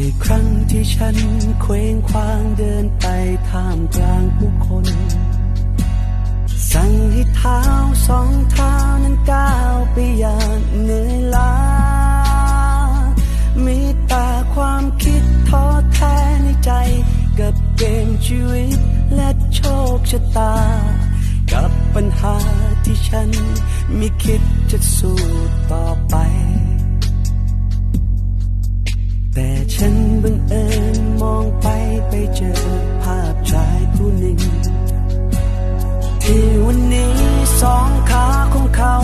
อยครั้งที่ฉันเคว้งคว้างเดินไปท่ามกลางผู้คน สั่งให้เท้าสองเท้านั้นก้าวไปอย่างเหนื่อยล้า มีแต่ความคิดท้อแท้ในใจกับเกมชีวิตและโชคชะตา กับปัญหาที่ฉันไม่คิดจะสู้ต่อไป ฉันบังเอิญมองไปไปเจอภาพชายผู้หนึ่ง ที่วันนี้สองขาของเขา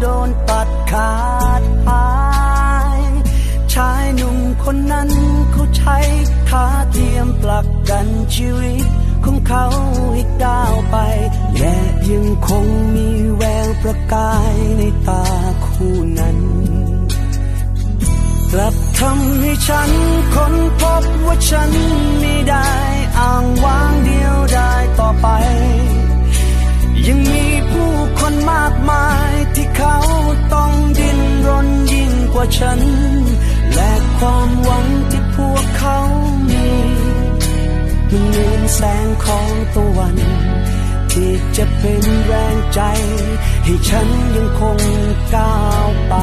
โดนตัดขาดหาย ชายหนุ่มคนนั้นเขาใช้ขาเทียมผลักดันชีวิตของเขาให้ก้าวไป และยังคงมีแววประกายในตาคู่นั้น กลับำให้ฉันค้นพบว่าฉันไม่ได้อ้างว้างเดียวได้ต่อไป ยังมีผู้คนมากมายที่เขาต้องดิ้นรนยิ่งกว่าฉัน และความหวังที่พวกเขามีมันเหมือนแสงของตะวัน ที่จะเป็นแรงใจ ให้ฉันยังคงก้าวไป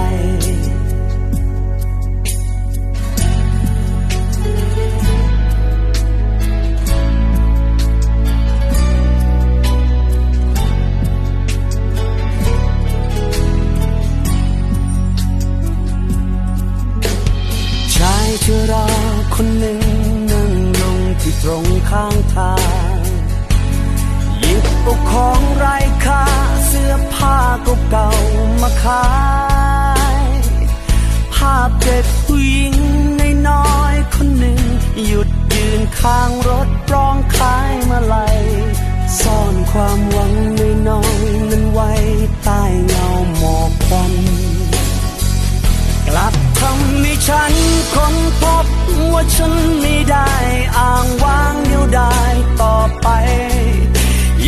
คนหนึ่งนั่งลงที่ตรงข้างทางหยิบเอาของไร้ค่าเสื้อผ้าเก่าๆมาขาย ภาพเด็กผู้หญิงในน้อยคนหนึ่ง หยุดยืนข้างรถร้องขายมาลัยซ่อนความหวังในน้อยนั้นไว้ใต้เงาหมอกควันกลับทำให้ฉัน ว่าฉันไม่ได้อ้างว้างเดียวได้ต่อไป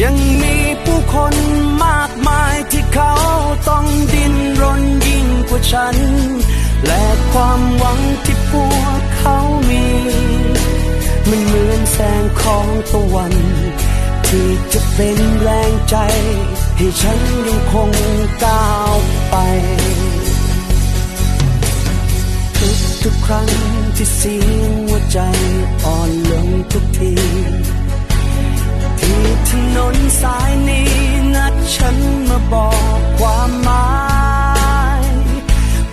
ยังมีผู้คนมากมายที่เขาต้องดิ้นรนยิ่งกว่าฉัน และความหวังที่พวกเขามี มันเหมือนแสงของตะวัน ที่จะเป็นแรงใจ ให้ฉันยังคงก้าวไป ทุกทุกๆครั้ง ที่เสียงหัวใจอ่อนลงทุกทีที่ถนนสายนี้นัดฉันมาบอกความหมาย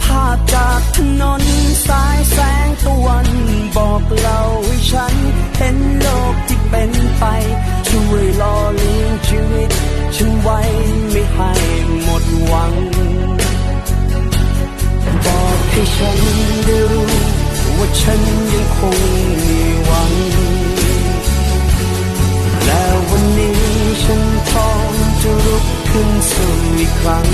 ภาพจากถนนสายแสงตะวันบอกเล่าให้ฉันเห็นโลกที่เป็นไป ช่วยหล่อเลี้ยงชีวิต ฉันไว้ไม่ให้หมดหวัง บอกให้ฉันได้รู้ ว่าฉันยังคงมีหวัง และวันนี้ฉันพร้อมจะลุกขึ้นสู้อีกครั้ง